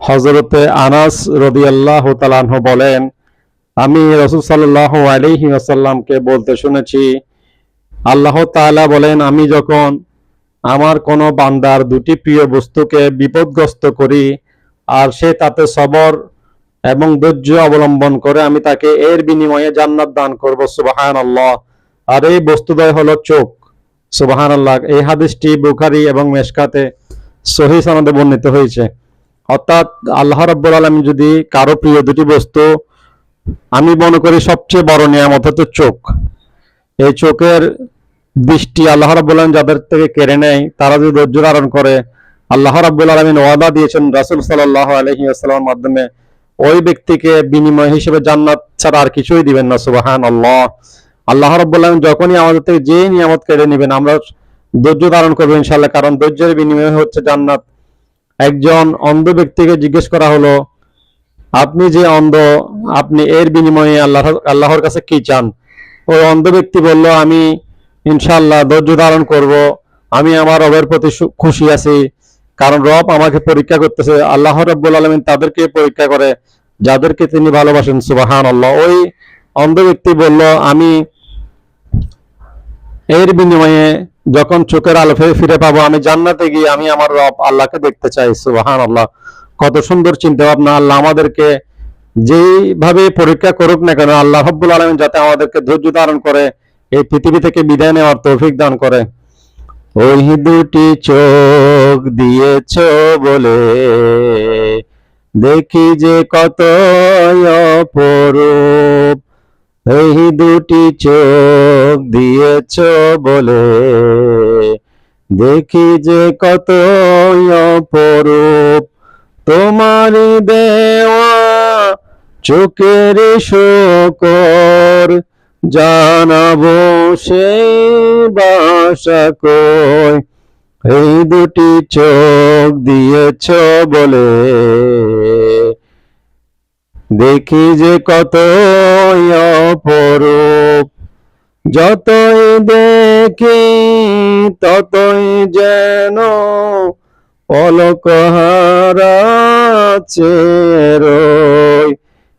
হজরতে আনাস রদিয়াল্লাহ তালাহ বলেন, আমি রসুল সাল্লাহ আলহি আসাল্লামকে বলতে শুনেছি, আল্লাহ তাআলা বলেন, আমি যখন আমার কোনো বান্দার দুটি প্রিয় বস্তুকে বিপদগ্রস্ত করি, আর সে তাতে সবর এবং ধৈর্য অবলম্বন করে, আমি তাকে এর বিনিময়ে জান্নাত দান করব সুবাহান আল্লাহ আর এই বস্তুদ্বয় হলো চোখ। সুবাহান আল্লাহ এই হাদিসটি বুখারি এবং মেশকাতে সহি সনদে বর্ণিত হয়েছে। অর্থাৎ আল্লাহ রাব্বুল আলমী যদি কারও প্রিয় দুটি বস্তু, আমি মনে করি সবচেয়ে বড় নিয়ামত হতো চোখ। এই চোখের দৃষ্টি আল্লাহ রাব্বুল আলম যাদের থেকে কেড়ে নেয়, তারা যদি ধৈর্য ধারণ করে, আল্লাহ রাব্বুল আলমিন ওয়াদা দিয়েছেন রাসুল সাল্লাহ আলহি আসসালামের মাধ্যমে, ওই ব্যক্তিকে বিনিময় হিসেবে জান্নাত ছাড়া আর কিছুই দিবেন না সুবাহান আল্লাহ আল্লাহ রাব্বুল আলমিন যখনই আমাদের থেকে যে নিয়ামত কেড়ে নেবেন, আমরা ধৈর্য ধারণ করব ইনশাল্লাহ কারণ ধৈর্যের বিনিময় হচ্ছে জান্নাত। একজন অন্ধ ব্যক্তিকে জিজ্ঞেস করা হলো, আপনি যে অন্ধ, আপনি এর বিনিময়ে আল্লাহ আল্লাহর কাছে কি চান? ওই অন্ধ ব্যক্তি বলল, আমি ইনশাল্লাহ ধৈর্য ধারণ করব, আমি আমার রবের প্রতি খুশি আছি, কারণ রব আমাকে পরীক্ষা করতেছে, আল্লাহ রব্বুল আলমিন তাদেরকে পরীক্ষা করে, যাদেরকে তিনি ভালোবাসেন সুবাহান আল্লাহ ওই অন্ধ ব্যক্তি বলল, আমি এর বিনিময়ে যখন চোখের আলো ফিরে পাবো, আমি জান্নাতে গিয়ে আমি আমার রব আল্লাহকে দেখতে চাই সুবাহান আল্লাহ কত সুন্দর চিন্তা ভাবনা আল্লাহ আমাদেরকে যেইভাবে পরীক্ষা করুক না কেন, আল্লাহ রব্বুল আলমিন যাতে আমাদেরকে ধৈর্য ধারণ করে, এই পৃথিবী থেকে বিদায় নেওয়ার তৌফিক দান করে। ওই দুটি চোখ দিয়েছ বলে দেখি যে কত অপরূপ। এই দুটি চোখ দিয়েছ বলে। দেখি যে কত অপরূপ তোমার দেওয়া চোখের শোকর। জানাব সেই বাসা কই। এই দুটি চোখ দিয়েছ বলে। দেখি যে কত অপরূপ। যতই দেখি, ততই যেন পলক হারাচ্ছে রই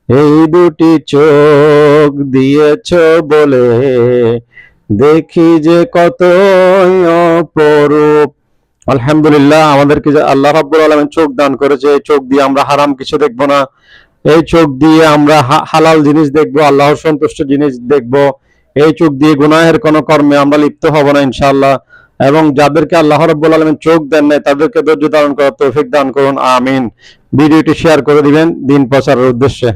এই দুটি চোখ দিয়েছ বলে দেখি যে কত অপরূপ। আলহামদুলিল্লাহ, আমাদেরকে আল্লাহ রাব্বুল আলামিন চোখ দান করেছে চোখ দিয়ে আমরা হারাম কিছু দেখব না। এই চোখ দিয়ে আমরা হালাল জিনিস দেখব, আল্লাহর সন্তুষ্ট জিনিস দেখব। এই চোখ দিয়ে গুনাহের কোন কর্মে আমরা লিপ্ত হব না ইনশাল্লাহ এবং যাদেরকে আল্লাহ রব্বুল আলমিন চোখ দেন নাই, তাদেরকে ধৈর্য ধারণ করার তৌফিক দান করুন, আমিন। ভিডিওটি শেয়ার করে দিবেন দিন প্রচারের উদ্দেশ্যে।